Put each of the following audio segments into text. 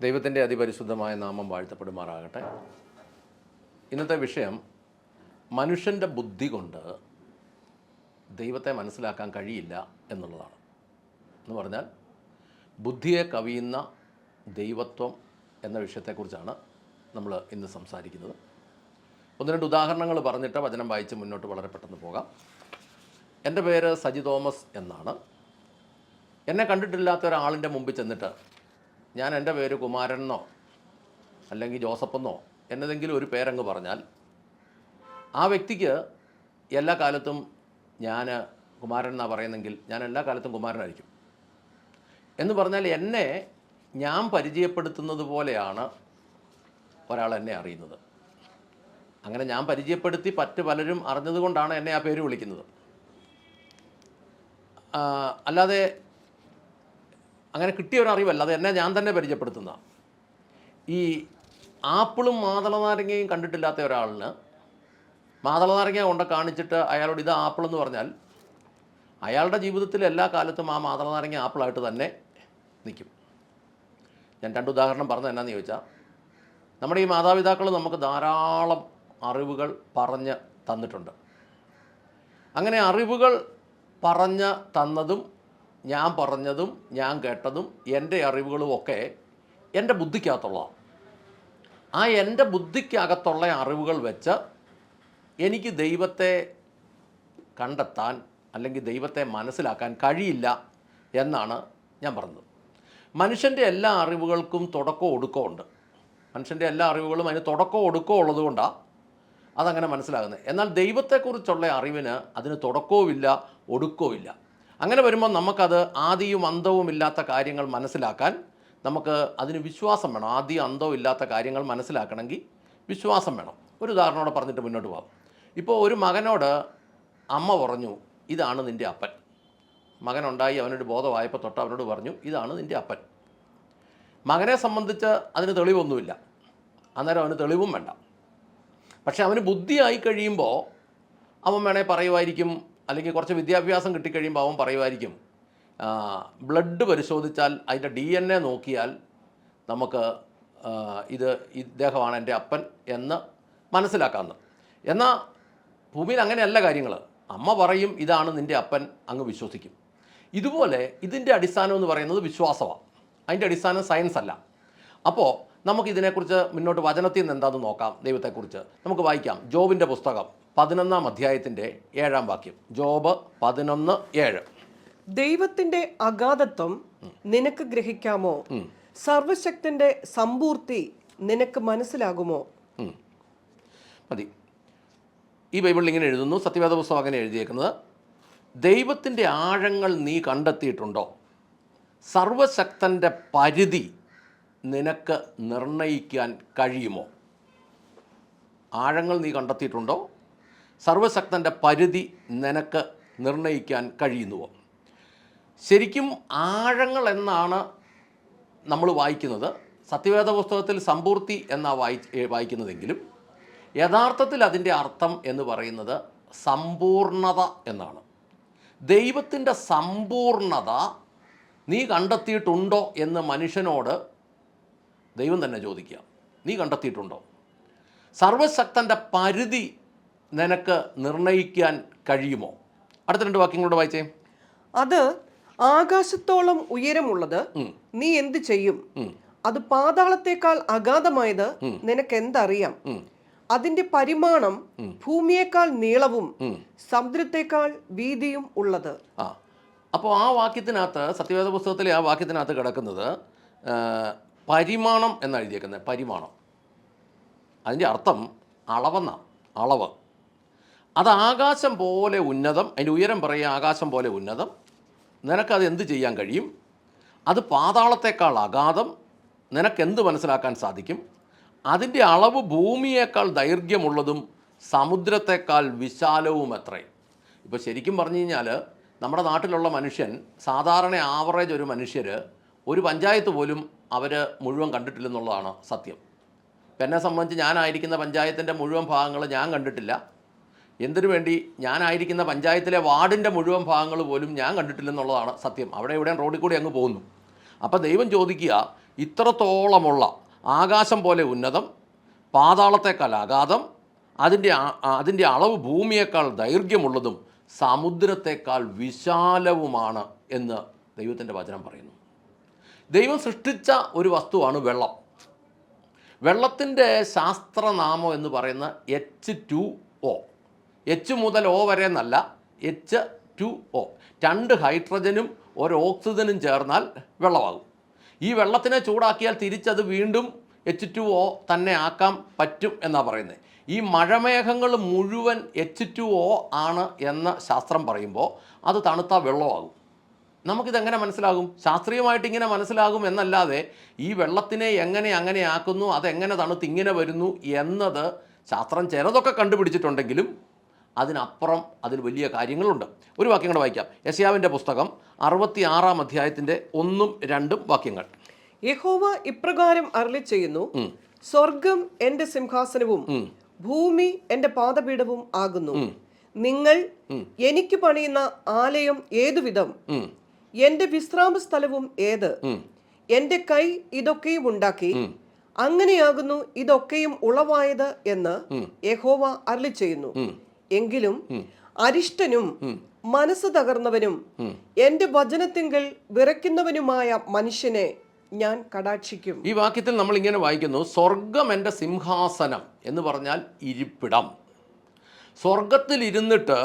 ദൈവത്തിന്റെ അതിപരിശുദ്ധമായ നാമം വാഴ്ത്തപ്പെടുമാറാകട്ടെ. ഇന്നത്തെ വിഷയം മനുഷ്യന്റെ ബുദ്ധി കൊണ്ട് ദൈവത്തെ മനസ്സിലാക്കാൻ കഴിയില്ല എന്നുള്ളതാണ്. എന്ന് പറഞ്ഞാൽ ബുദ്ധിയെ കവിയുന്ന ദൈവത്വം എന്ന വിഷയത്തെക്കുറിച്ചാണ് നമ്മൾ ഇന്ന് സംസാരിക്കുന്നത്. ഒന്ന് രണ്ട് ഉദാഹരണങ്ങൾ പറഞ്ഞിട്ട് വചനം വായിച്ച് മുന്നോട്ട് വളരെ പെട്ടെന്ന് പോകാം. എന്റെ പേര് സജി തോമസ് എന്നാണ്. എന്നെ കണ്ടിട്ടില്ലാത്ത ഒരാളിന്റെ മുമ്പിൽ ചെന്നിട്ട് ഞാൻ എന്റെ പേര് കുമാരനെന്നോ അല്ലെങ്കിൽ ജോസഫെന്നോ എന്നതെങ്കിലും ഒരു പേരങ്ങ് പറഞ്ഞാൽ ആ വ്യക്തിക്ക് എല്ലാ കാലത്തും ഞാൻ കുമാരൻ എന്നാണ് പറയുന്നെങ്കിൽ ഞാൻ എല്ലാ കാലത്തും കുമാരനായിരിക്കും. എന്ന് പറഞ്ഞാൽ എന്നെ ഞാൻ പരിചയപ്പെടുത്തുന്നത് പോലെയാണ് ഒരാൾ എന്നെ അറിയുന്നത്. അങ്ങനെ ഞാൻ പരിചയപ്പെടുത്തി മറ്റ് പലരും അറിഞ്ഞതുകൊണ്ടാണ് എന്നെ ആ പേര് വിളിക്കുന്നത്. അല്ലാതെ അങ്ങനെ കിട്ടിയ ഒരു അറിവല്ല. അത് എന്നെ ഞാൻ തന്നെ പരിചയപ്പെടുത്തുന്ന. ഈ ആപ്പിളും മാതളനാരങ്ങയും കണ്ടിട്ടില്ലാത്ത ഒരാളിന് മാതളനാരങ്ങ കൊണ്ട് കാണിച്ചിട്ട് അയാളോട് ഇത് ആപ്പിൾ എന്ന് പറഞ്ഞാൽ അയാളുടെ ജീവിതത്തിൽ എല്ലാ കാലത്തും ആ മാതളനാരങ്ങ ആപ്പിളായിട്ട് തന്നെ നിൽക്കും. ഞാൻ രണ്ട് ഉദാഹരണം പറഞ്ഞത് എന്നാന്ന് ചോദിച്ചാൽ നമ്മുടെ ഈ മാതാപിതാക്കൾ നമുക്ക് ധാരാളം അറിവുകൾ പറഞ്ഞ് തന്നിട്ടുണ്ട്. അങ്ങനെ അറിവുകൾ പറഞ്ഞ് തന്നതും ഞാൻ പറഞ്ഞതും ഞാൻ കേട്ടതും എന്റെ അറിവുകളും ഒക്കെ എന്റെ ബുദ്ധിക്കകത്തുള്ളതാണ് ആ എന്റെ ബുദ്ധിക്കകത്തുള്ള അറിവുകൾ വെച്ച് എനിക്ക് ദൈവത്തെ കണ്ടെത്താൻ അല്ലെങ്കിൽ ദൈവത്തെ മനസ്സിലാക്കാൻ കഴിയില്ല എന്നാണ് ഞാൻ പറഞ്ഞത്. മനുഷ്യന്റെ എല്ലാ അറിവുകൾക്കും തുടക്കവും ഒടുക്കവും ഉണ്ട്. മനുഷ്യന്റെ എല്ലാ അറിവുകളും അതിന് തുടക്കവും ഒടുക്കവും ഉള്ളതുകൊണ്ടാണ് അതങ്ങനെ മനസ്സിലാകുന്നത്. എന്നാൽ ദൈവത്തെക്കുറിച്ചുള്ള അറിവിന് അതിന് തുടക്കവും ഇല്ല ഒടുക്കവും ഇല്ല അങ്ങനെ വരുമ്പോൾ നമുക്കത് ആദിയും അന്തവും ഇല്ലാത്ത കാര്യങ്ങൾ മനസ്സിലാക്കാൻ നമുക്ക് അതിന് വിശ്വാസം വേണം. ആദ്യം അന്തവും ഇല്ലാത്ത കാര്യങ്ങൾ മനസ്സിലാക്കണമെങ്കിൽ വിശ്വാസം വേണം. ഒരു ഉദാഹരണോടെ പറഞ്ഞിട്ട് മുന്നോട്ട് പോകാം ഇപ്പോൾ ഒരു മകനോട് അമ്മ പറഞ്ഞു ഇതാണ് നിന്റെ അപ്പൻ. മകനുണ്ടായി അവനൊരു ബോധമായപ്പോൾ തൊട്ട് അവനോട് പറഞ്ഞു ഇതാണ് നിന്റെ അപ്പൻ. മകനെ സംബന്ധിച്ച് അതിന് തെളിവൊന്നുമില്ല. അന്നേരം അവന് തെളിവും വേണ്ട. പക്ഷെ അവന് ബുദ്ധിയായി കഴിയുമ്പോൾ അവൻ വേണേൽ പറയുമായിരിക്കും അല്ലെങ്കിൽ കുറച്ച് വിദ്യാഭ്യാസം കിട്ടിക്കഴിയുമ്പോൾ അവൻ പറയുമായിരിക്കും ബ്ലഡ് പരിശോധിച്ചാൽ അതിന്റെ ഡി എൻ എ നോക്കിയാൽ നമുക്ക് ഇത് ഇദ്ദേഹമാണ് എന്റെ അപ്പൻ എന്ന് മനസ്സിലാക്കാമെന്ന് എന്നാൽ ഭൂമിയിൽ അങ്ങനെയല്ല കാര്യങ്ങൾ. അമ്മ പറയും ഇതാണ് നിന്റെ അപ്പൻ അങ്ങ് വിശ്വസിക്കും. ഇതുപോലെ ഇതിന്റെ അടിസ്ഥാനം എന്ന് പറയുന്നത് വിശ്വാസമാണ്. അതിന്റെ അടിസ്ഥാനം സയൻസ് അല്ല. അപ്പോൾ നമുക്ക് ഇതിനെക്കുറിച്ച് മുന്നോട്ട് വചനത്തിൽ നിന്ന് എന്താണെന്ന് നോക്കാം ദൈവത്തെക്കുറിച്ച്. നമുക്ക് വായിക്കാം. ജോബിന്റെ പുസ്തകം. പതിനൊന്നാം അധ്യായത്തിന്റെ ഏഴാം വാക്യം. ജോബ് പതിനൊന്ന് ഏഴ്. ദൈവത്തിന്റെ അഗാധത്വം നിനക്ക് ഗ്രഹിക്കാമോ? സർവശക്തിന്റെ സമ്പൂർത്തി നിനക്ക് മനസ്സിലാകുമോ? മതി. ഈ ബൈബിളിൽ ഇങ്ങനെ എഴുതുന്നു സത്യവേദ പുസ്തകം അങ്ങനെ എഴുതിയേക്കുന്നത് ദൈവത്തിന്റെ ആഴങ്ങൾ നീ കണ്ടെത്തിയിട്ടുണ്ടോ? സർവശക്തന്റെ പരിധി നിനക്ക് നിർണയിക്കാൻ കഴിയുമോ? ആഴങ്ങൾ നീ കണ്ടെത്തിയിട്ടുണ്ടോ? സർവശക്തന്റെ പരിധി നിനക്ക് നിർണയിക്കാൻ കഴിയുന്നുവോ? ശരിക്കും ആഴങ്ങൾ എന്നാണ് നമ്മൾ വായിക്കുന്നത്. സത്യവേദ പുസ്തകത്തിൽ സമ്പൂർത്തി എന്നാണ് വായി വായിക്കുന്നതെങ്കിലും യഥാർത്ഥത്തിൽ അതിന്റെ അർത്ഥം എന്ന് പറയുന്നത് സമ്പൂർണത എന്നാണ്. ദൈവത്തിന്റെ സമ്പൂർണത നീ കണ്ടെത്തിയിട്ടുണ്ടോ എന്ന് മനുഷ്യനോട് ദൈവം തന്നെ ചോദിക്കുക. നീ കണ്ടെത്തിയിട്ടുണ്ടോ? സർവശക്തന്റെ പരിധി നിനക്ക് നിർണയിക്കാൻ കഴിയുമോ? അടുത്ത രണ്ട് വാക്യങ്ങളോട് വായിച്ചേ. അത് ആകാശത്തോളം ഉയരമുള്ളത് നീ എന്ത് ചെയ്യും? അത് പാതാളത്തേക്കാൾ അഗാധമായത് നിനക്ക് എന്തറിയാം അതിന്റെ പരിമാണം ഭൂമിയേക്കാൾ നീളവും സമുദ്രത്തേക്കാൾ വീതിയും ഉള്ളത്. ആ. അപ്പോൾ ആ വാക്യത്തിനകത്ത് സത്യവേദ പുസ്തകത്തിലെ ആ വാക്യത്തിനകത്ത് കിടക്കുന്നത് പരിമാണം എന്നാണ് എഴുതിയേക്കുന്നത്. പരിമാണം. അതിന്റെ അർത്ഥം അളവെന്നാണ് അളവ്. അത് ആകാശം പോലെ ഉന്നതം അതിന്റെ ഉയരം പറയുക ആകാശം പോലെ ഉന്നതം. നിനക്കത് എന്ത് ചെയ്യാൻ കഴിയും? അത് പാതാളത്തേക്കാൾ അഗാധം. നിനക്കെന്ത് മനസ്സിലാക്കാൻ സാധിക്കും? അതിന്റെ അളവ് ഭൂമിയേക്കാൾ ദൈർഘ്യമുള്ളതും സമുദ്രത്തേക്കാൾ വിശാലവും എത്രേ ഇപ്പോൾ ശരിക്കും പറഞ്ഞു കഴിഞ്ഞാൽ നമ്മുടെ നാട്ടിലുള്ള മനുഷ്യൻ സാധാരണ ആവറേജ് ഒരു മനുഷ്യർ ഒരു പഞ്ചായത്ത് പോലും അവർ മുഴുവൻ കണ്ടിട്ടില്ലെന്നുള്ളതാണ് സത്യം. എന്നെ സംബന്ധിച്ച് ഞാനായിരിക്കുന്ന പഞ്ചായത്തിന്റെ മുഴുവൻ ഭാഗങ്ങൾ ഞാൻ കണ്ടിട്ടില്ല. എന്തിനു വേണ്ടി ഞാനായിരിക്കുന്ന പഞ്ചായത്തിലെ വാർഡിന്റെ മുഴുവൻ ഭാഗങ്ങൾ പോലും ഞാൻ കണ്ടിട്ടില്ലെന്നുള്ളതാണ് സത്യം. അവിടെ എവിടെയും റോഡിൽ കൂടി അങ്ങ് പോകുന്നു. അപ്പോൾ ദൈവം ചോദിക്കുക ഇത്രത്തോളമുള്ള ആകാശം പോലെ ഉന്നതം പാതാളത്തേക്കാൾ അഗാധം അതിന്റെ അതിന്റെ അളവ് ഭൂമിയേക്കാൾ ദൈർഘ്യമുള്ളതും സമുദ്രത്തെക്കാൾ വിശാലവുമാണ് എന്ന് ദൈവത്തിന്റെ വചനം പറയുന്നു. ദൈവം സൃഷ്ടിച്ച ഒരു വസ്തുവാണ് വെള്ളം. വെള്ളത്തിന്റെ ശാസ്ത്രനാമം എന്ന് പറയുന്ന എച്ച് ടു ഒ എച്ച് മുതൽ ഒ വരെ എന്നല്ല എച്ച് ടു ഒ രണ്ട് ഹൈഡ്രജനും ഒരു ഓക്സിജനും ചേർന്നാൽ വെള്ളമാകും. ഈ വെള്ളത്തിനെ ചൂടാക്കിയാൽ തിരിച്ചത് വീണ്ടും എച്ച് ടു ഒ തന്നെ ആക്കാൻ പറ്റും എന്നാണ് പറയുന്നത്. ഈ മഴമേഘങ്ങൾ മുഴുവൻ എച്ച് ടു ഒ ആണ് എന്ന ശാസ്ത്രം പറയുമ്പോൾ അത് തണുത്ത വെള്ളമാകും. നമുക്കിതെങ്ങനെ മനസ്സിലാകും? ശാസ്ത്രീയമായിട്ട് ഇങ്ങനെ മനസ്സിലാകും എന്നല്ലാതെ ഈ വെള്ളത്തിനെ എങ്ങനെ അങ്ങനെ ആക്കുന്നു അതെങ്ങനെ തണുത്ത് ഇങ്ങനെ വരുന്നു എന്നത് ശാസ്ത്രം ചിലതൊക്കെ കണ്ടുപിടിച്ചിട്ടുണ്ടെങ്കിലും അതിനപ്പുറം അതിൽ വലിയ കാര്യങ്ങളുണ്ട്. ഒരു വാക്യം കൂടെ വായിക്കാം. യസ്യാവിന്റെ പുസ്തകം അറുപത്തി ആറാം അധ്യായത്തിന്റെ ഒന്നും രണ്ടും വാക്യങ്ങൾ. യഹോവ ഇപ്രകാരം അരളി ചെയ്യുന്നു സ്വർഗം എന്റെ സിംഹാസനവും ഭൂമി എന്റെ പാദപീഠവും ആകുന്നു. നിങ്ങൾ എനിക്ക് പണിയുന്ന ആലയം ഏതുവിധം? എന്റെ എന്റെ വിശ്രാമ സ്ഥലവും ഏത്? എന്റെ എന്റെ കൈ ഇതൊക്കെയും ഉണ്ടാക്കി. അങ്ങനെയാകുന്നു ഇതൊക്കെയും ഉളവായത് എന്ന് യഹോവ അരളി ചെയ്യുന്നു. എങ്കിലും അരിഷ്ടനും മനസ്സ് തകർന്നവനും എന്റെ വചനത്തിങ്കൽ വിറയ്ക്കുന്നവനുമായ മനുഷ്യനെ ഞാൻ കടാക്ഷിക്കും. ഈ വാക്യത്തിൽ നമ്മൾ ഇങ്ങനെ വായിക്കുന്നു സ്വർഗം എന്റെ സിംഹാസനം എന്ന് പറഞ്ഞാൽ ഇരിപ്പിടം. സ്വർഗത്തിൽ ഇരുന്നിട്ട്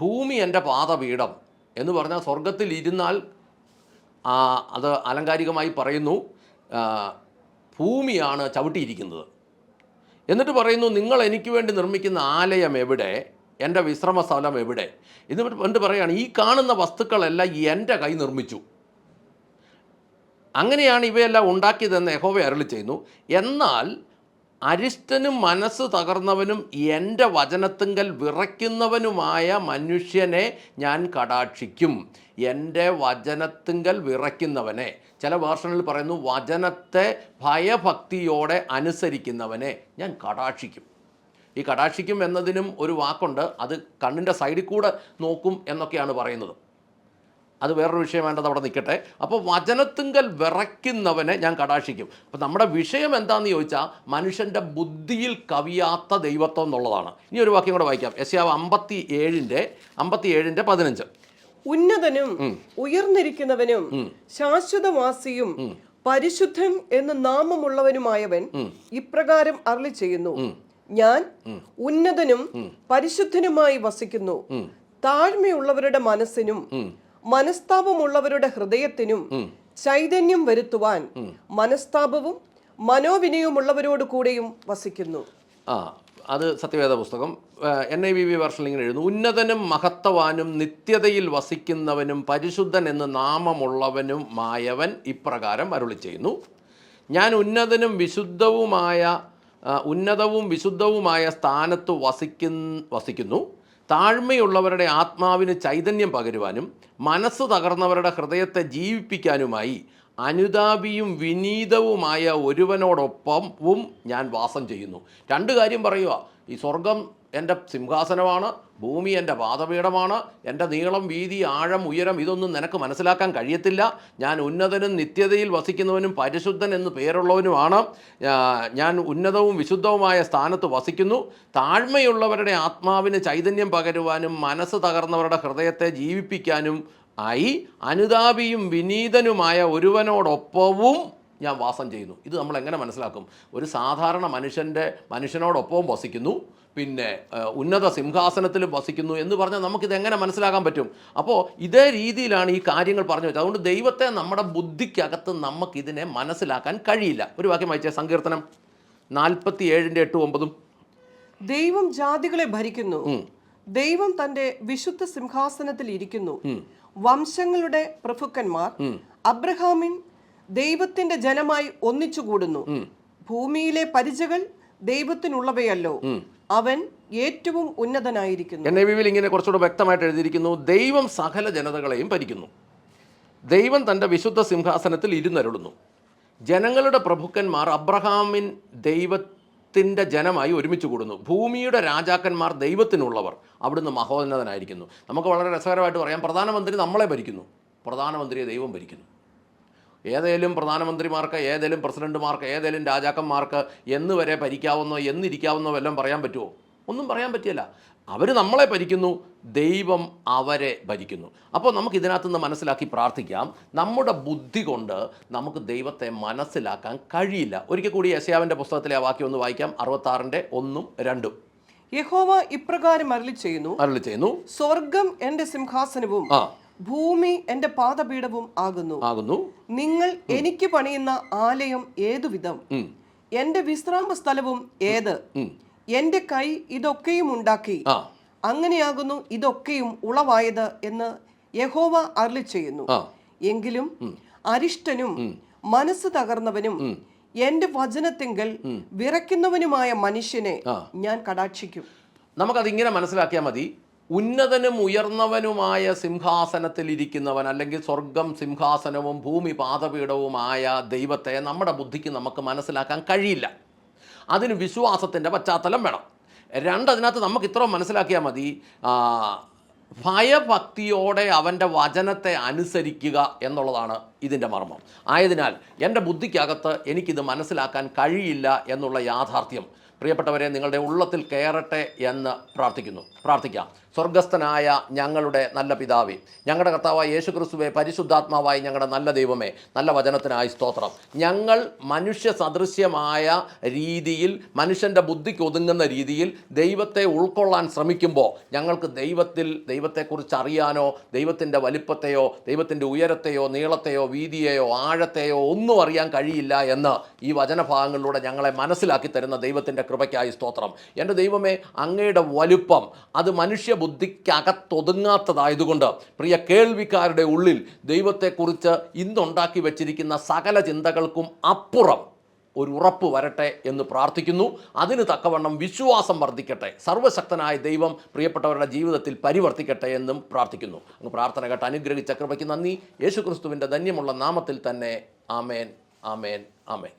ഭൂമി എന്റെ പാതപീഠം എന്ന് പറഞ്ഞാൽ സ്വർഗത്തിൽ ഇരുന്നാൽ അത് അലങ്കാരികമായി പറയുന്നു ഭൂമിയാണ് ചവിട്ടിയിരിക്കുന്നത്. എന്നിട്ട് പറയുന്നു നിങ്ങൾ എനിക്ക് വേണ്ടി നിർമ്മിക്കുന്ന ആലയം എവിടെ? എന്റെ വിശ്രമ സ്ഥലം എവിടെ? എന്നിട്ട് എന്നിട്ട് പറയുകയാണ് ഈ കാണുന്ന വസ്തുക്കളെല്ലാം എന്റെ കൈ നിർമ്മിച്ചു. അങ്ങനെയാണ് ഇവയെല്ലാം ഉണ്ടാക്കിയതെന്ന് യഹോവ അരളി ചെയ്യുന്നു. എന്നാൽ അരിഷ്ടനും മനസ്സ് തകർന്നവനും എന്റെ വചനത്തിങ്കൽ വിറയ്ക്കുന്നവനുമായ മനുഷ്യനെ ഞാൻ കടാക്ഷിക്കും. എന്റെ വചനത്തിങ്കൽ വിറയ്ക്കുന്നവനെ. ചില വേർഷനിൽ പറയുന്നു വചനത്തെ ഭയഭക്തിയോടെ അനുസരിക്കുന്നവനെ ഞാൻ കടാക്ഷിക്കും. ഈ കടാക്ഷിക്കും എന്നതിനും ഒരു വാക്കുണ്ട് അത് കണ്ണിന്റെ സൈഡിൽ കൂടെ നോക്കും എന്നൊക്കെയാണ് പറയുന്നത്. അത് വേറൊരു വിഷയം വേണ്ടത് അവിടെ നിൽക്കട്ടെ. അപ്പോൾ വചനത്തിങ്കൽ വിറയ്ക്കുന്നവനെ ഞാൻ കടാക്ഷിക്കും. അപ്പോൾ നമ്മുടെ വിഷയം എന്താണെന്ന് ചോദിച്ചാൽ മനുഷ്യന്റെ ബുദ്ധിയിൽ കവിയാത്ത ദൈവത്വം എന്നുള്ളതാണ്. ഇനി ഒരു വാക്യം കൂടെ വായിക്കാം. എസ് ആവ് അമ്പത്തി ഏഴിന്റെ അമ്പത്തി ഏഴിന്റെ പതിനഞ്ച്. ഉന്നതനും ഉയർന്നിരിക്കുന്നവനും ശാശ്വതവാസിയും പരിശുദ്ധൻ എന്ന് നാമമുള്ളവനുമായവൻ ഇപ്രകാരം അരളി ചെയ്യുന്നു ഞാൻ ഉന്നതനും പരിശുദ്ധനുമായി വസിക്കുന്നു. താഴ്മയുള്ളവരുടെ മനസ്സിനും മനസ്താപമുള്ളവരുടെ ഹൃദയത്തിനും ചൈതന്യം വരുത്തുവാൻ മനസ്താപവും മനോവിനയമുള്ളവരോട് കൂടെയും വസിക്കുന്നു. ആ അത് സത്യവേദ പുസ്തകം. എൻ ഐ വി വി വർഷനിൽ ഇങ്ങനെ എഴുതുന്നു. ഉന്നതനും മഹത്തവാനും നിത്യതയിൽ വസിക്കുന്നവനും പരിശുദ്ധൻ എന്ന് നാമമുള്ളവനും മായവൻ ഇപ്രകാരം അരുളി ചെയ്യുന്നു. ഞാൻ ഉന്നതനും വിശുദ്ധവുമായ ഉന്നതവും വിശുദ്ധവുമായ സ്ഥാനത്ത് വസിക്കുന്ന വസിക്കുന്നു. താഴ്മയുള്ളവരുടെ ആത്മാവിന് ചൈതന്യം പകരുവാനും മനസ്സ് തകർന്നവരുടെ ഹൃദയത്തെ ജീവിപ്പിക്കാനുമായി അനുതാപിയും വിനീതവുമായ ഒരുവനോടൊപ്പവും ഞാൻ വാസം ചെയ്യുന്നു. രണ്ട് കാര്യം പറയുക. ഈ സ്വർഗം എന്റെ സിംഹാസനമാണ് ഭൂമി എന്റെ പാദപീഠമാണ് എന്റെ നീളം വീതി ആഴം ഉയരം ഇതൊന്നും നിനക്ക് മനസ്സിലാക്കാൻ കഴിയത്തില്ല. ഞാൻ ഉന്നതനും നിത്യതയിൽ വസിക്കുന്നവനും പരിശുദ്ധൻ എന്ന് പേരുള്ളവനുമാണ്. ഞാൻ ഉന്നതവും വിശുദ്ധവുമായ സ്ഥാനത്ത് വസിക്കുന്നു. താഴ്മയുള്ളവരുടെ ആത്മാവിന് ചൈതന്യം പകരുവാനും മനസ്സ് തകർന്നവരുടെ ഹൃദയത്തെ ജീവിപ്പിക്കാനും ആയി അനുതാപിയും വിനീതനുമായ ഒരുവനോടൊപ്പവും ഞാൻ വാസം ചെയ്യുന്നു. ഇത് നമ്മൾ എങ്ങനെ മനസ്സിലാക്കും? ഒരു സാധാരണ മനുഷ്യന്റെ മനുഷ്യനോടൊപ്പവും വസിക്കുന്നു പിന്നെ ഉന്നത സിംഹാസനത്തിലും വസിക്കുന്നു എന്ന് പറഞ്ഞാൽ നമുക്കിത് എങ്ങനെ മനസ്സിലാക്കാൻ പറ്റും? അപ്പോൾ ഇതേ രീതിയിലാണ് ഈ കാര്യങ്ങൾ പറഞ്ഞു വെച്ചത്. അതുകൊണ്ട് ദൈവത്തെ നമ്മുടെ ബുദ്ധിക്കകത്ത് നമുക്കിതിനെ മനസ്സിലാക്കാൻ കഴിയില്ല. ഒരു വാക്യം വായിച്ചേ സങ്കീർത്തനം നാൽപ്പത്തി ഏഴിന്റെ എട്ടും ഒമ്പതും. ദൈവം ജാതികളെ ഭരിക്കുന്നു. ദൈവം തന്റെ വിശുദ്ധ സിംഹാസനത്തിൽ ഇരിക്കുന്നു. വംശങ്ങളുടെ പ്രഭുക്കന്മാർ അബ്രഹാമിൻ ദൈവത്തിന്റെ ജനമായി ഒന്നിച്ചുകൂടുന്നു. ഭൂമിയിലെ പരിചകൾ ദൈവത്തിനുള്ളവയല്ലോ. അവൻ ഏറ്റവും ഉന്നതനായിരിക്കുന്നു. എൻ ഇങ്ങനെ കുറച്ചുകൂടെ വ്യക്തമായിട്ട് എഴുതിയിരിക്കുന്നു. ദൈവം സകല ജനതകളെയും ഭരിക്കുന്നു. ദൈവം തന്റെ വിശുദ്ധ സിംഹാസനത്തിൽ ഇരുന്നരുളുന്നു. ജനങ്ങളുടെ പ്രഭുക്കന്മാർ അബ്രഹാമിൻ ദൈവത്തിന്റെ ജനമായി ഒരുമിച്ച് കൂടുന്നു. ഭൂമിയുടെ രാജാക്കന്മാർ ദൈവത്തിനുള്ളവർ. അവിടുന്ന് മഹോന്നതനായിരിക്കുന്നു. നമുക്ക് വളരെ രസകരമായിട്ട് പറയാം പ്രധാനമന്ത്രി നമ്മളെ ഭരിക്കുന്നു. പ്രധാനമന്ത്രിയെ ദൈവം ഭരിക്കുന്നു. ഏതേലും പ്രധാനമന്ത്രിമാർക്ക് ഏതേലും പ്രസിഡന്റുമാർക്ക് ഏതേലും രാജാക്കന്മാർക്ക് എന്ന് വരെ ഭരിക്കാവുന്നോ എന്നിരിക്കാവുന്നോ വല്ലതും പറയാൻ പറ്റുമോ? ഒന്നും പറയാൻ പറ്റില്ല അവർ നമ്മളെ ഭരിക്കുന്നു ദൈവം അവരെ ഭരിക്കുന്നു. അപ്പോൾ നമുക്ക് ഇതിനകത്ത് നിന്ന് മനസ്സിലാക്കി പ്രാർത്ഥിക്കാം. നമ്മുടെ ബുദ്ധി കൊണ്ട് നമുക്ക് ദൈവത്തെ മനസ്സിലാക്കാൻ കഴിയില്ല. ഒരിക്കൽ കൂടി യശയാവിന്റെ പുസ്തകത്തിലെ ആ വാക്യം ഒന്ന് വായിക്കാം. അറുപത്താറിന്റെ ഒന്നും രണ്ടും. യഹോവ ഇപ്രകാരം അരളി ചെയ്യുന്നു അരളി ചെയ്യുന്നു സ്വർഗം എന്റെ സിംഹാസനവും ഭൂമി എന്റെ പാദപീഠവും ആകുന്നു. ആകുന്നു. നിങ്ങൾ എനിക്ക് പണിയുന്ന ആലയം ഏതുവിധം? എന്റെ എന്റെ വിശ്രാമ സ്ഥലവും ഏത്. എന്റെ കൈ ഇതൊക്കെയും ഉണ്ടാക്കി. അങ്ങനെയാകുന്നു ഇതൊക്കെയും ഉളവായത് എന്ന് യഹോവ അരളി ചെയ്യുന്നു. എങ്കിലും അരിഷ്ടനും മനസ്സ് തകർന്നവനും എന്റെ വചനത്തിങ്കൽ വിറയ്ക്കുന്നവനുമായ മനുഷ്യനെ ഞാൻ കടാക്ഷിക്കും. നമുക്കതിങ്ങനെ മനസ്സിലാക്കിയാൽ മതി. ഉന്നതനും ഉയർന്നവനുമായ സിംഹാസനത്തിൽ ഇരിക്കുന്നവൻ അല്ലെങ്കിൽ സ്വർഗം സിംഹാസനവും ഭൂമി പാതപീഠവുമായ ദൈവത്തെ നമ്മുടെ ബുദ്ധിക്ക് നമുക്ക് മനസ്സിലാക്കാൻ കഴിയില്ല. അതിന് വിശ്വാസത്തിന്റെ പശ്ചാത്തലം വേണം. രണ്ട് അതിനകത്ത് നമുക്ക് ഇത്ര മനസ്സിലാക്കിയാൽ മതി. ഭയഭക്തിയോടെ അവന്റെ വചനത്തെ അനുസരിക്കുക എന്നുള്ളതാണ് ഇതിന്റെ മർമ്മം. ആയതിനാൽ എന്റെ ബുദ്ധിക്കകത്ത് എനിക്കിത് മനസ്സിലാക്കാൻ കഴിയില്ല എന്നുള്ള യാഥാർത്ഥ്യം. പ്രിയപ്പെട്ടവരെ നിങ്ങളുടെ ഉള്ളത്തിൽ കയറട്ടെ എന്ന് പ്രാർത്ഥിക്കുന്നു. പ്രാർത്ഥിക്കാം. സ്വർഗസ്ഥനായ ഞങ്ങളുടെ നല്ല പിതാവേ ഞങ്ങളുടെ കർത്താവായ യേശു ക്രിസ്തുവെ പരിശുദ്ധാത്മാവായി ഞങ്ങളുടെ നല്ല ദൈവമേ നല്ല വചനത്തിനായി സ്തോത്രം. ഞങ്ങൾ മനുഷ്യ സദൃശ്യമായ രീതിയിൽ മനുഷ്യന്റെ ബുദ്ധിക്ക് ഒതുങ്ങുന്ന രീതിയിൽ ദൈവത്തെ ഉൾക്കൊള്ളാൻ ശ്രമിക്കുമ്പോൾ ഞങ്ങൾക്ക് ദൈവത്തിൽ ദൈവത്തെക്കുറിച്ച് അറിയാനോ ദൈവത്തിന്റെ വലിപ്പത്തെയോ ദൈവത്തിന്റെ ഉയരത്തെയോ നീളത്തെയോ വീതിയെയോ ആഴത്തെയോ ഒന്നും അറിയാൻ കഴിയില്ല എന്ന് ഈ വചനഭാഗങ്ങളിലൂടെ ഞങ്ങളെ മനസ്സിലാക്കി തരുന്ന ദൈവത്തിന്റെ കൃപയ്ക്കായി സ്തോത്രം. എന്റെ ദൈവമേ അങ്ങയുടെ വലുപ്പം അത് മനുഷ്യ ബുദ്ധിക്കകത്തൊതുങ്ങാത്തതായതുകൊണ്ട് പ്രിയ കേൾവിക്കാരുടെ ഉള്ളിൽ ദൈവത്തെക്കുറിച്ച് ഇന്നുണ്ടാക്കി വച്ചിരിക്കുന്ന സകല ചിന്തകൾക്കും അപ്പുറം ഒരു ഉറപ്പ് വരട്ടെ എന്ന് പ്രാർത്ഥിക്കുന്നു. അതിന് തക്കവണ്ണം വിശ്വാസം വർദ്ധിക്കട്ടെ. സർവശക്തനായ ദൈവം പ്രിയപ്പെട്ടവരുടെ ജീവിതത്തിൽ പരിവർത്തിക്കട്ടെ എന്നും പ്രാർത്ഥിക്കുന്നു. അങ്ങ് പ്രാർത്ഥന കേട്ട് അനുഗ്രഹിച്ച കൃപയ്ക്ക് നന്ദി. യേശുക്രിസ്തുവിന്റെ ധന്യമുള്ള നാമത്തിൽ തന്നെ ആമേൻ ആമേൻ ആമേൻ.